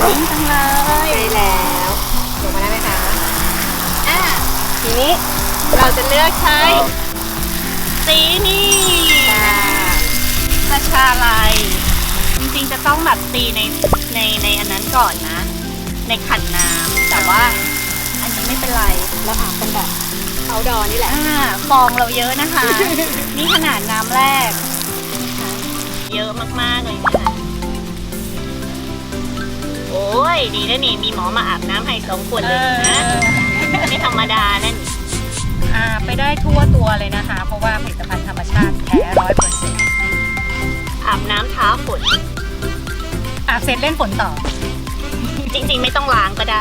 จังเลยได้แล้วถูกมาได้ไหมคะอะทีนี้เราจะเลือกใช้สีนี่ราชาลายจริงๆจะต้องแบบตีในในในอันนั้นก่อนนะ ในขันน้ำแต่ว่าอันนี้ไม่เป็นไรเราอาบกันแบบเอาดอนี่แหละฟองเราเยอะนะคะ นี่ขนาดน้ำแรก เยอะมากๆเลยนะคะ ดีนะนี่มีหมอมาอาบน้ำให้สองคนเลยนะไม่ธรรมดานั่นอาบไปได้ทั่วตัวเลยนะคะ เพราะว่าผลิตภัณฑ์ธรรมชาติแท้ร้อยเปอร์เซ็นต์อาบน้ำท้าฝนอาบเสร็จเล่นฝนต่อ จริงๆไม่ต้องล้างก็ได้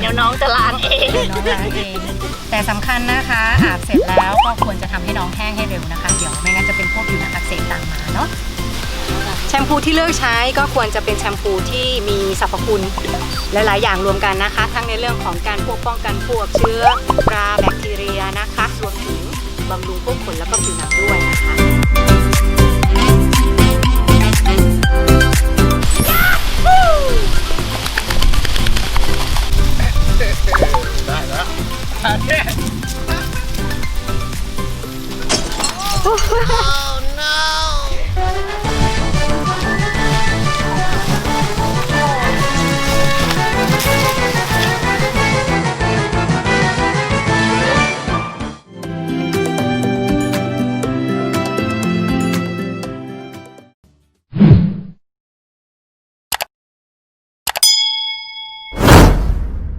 เดี๋ยวน้องจะล้างเองเดี๋ยวน้องล้างเองแต่สำคัญนะคะอาบเสร็จแล้วก็ควรจะทำให้น้องแห้งให้เร็วนะคะ เดี๋ยวไม่งั้นจะเป็นพวกผิวหนังอักเสบตามมาเนาะแชม พูที่เลือกใช้ก็ควรจะเป็นแชมพูที่มีสรรพคุณหลาย ๆ อย่างรวมกันนะคะ ทั้งในเรื่องของการพวกป้องกันพวกเชื้อราแบคทีเรียนะคะรวมถึงบำรุงพวกขนและก็ผิวหนังด้วยนะคะได้แล้ว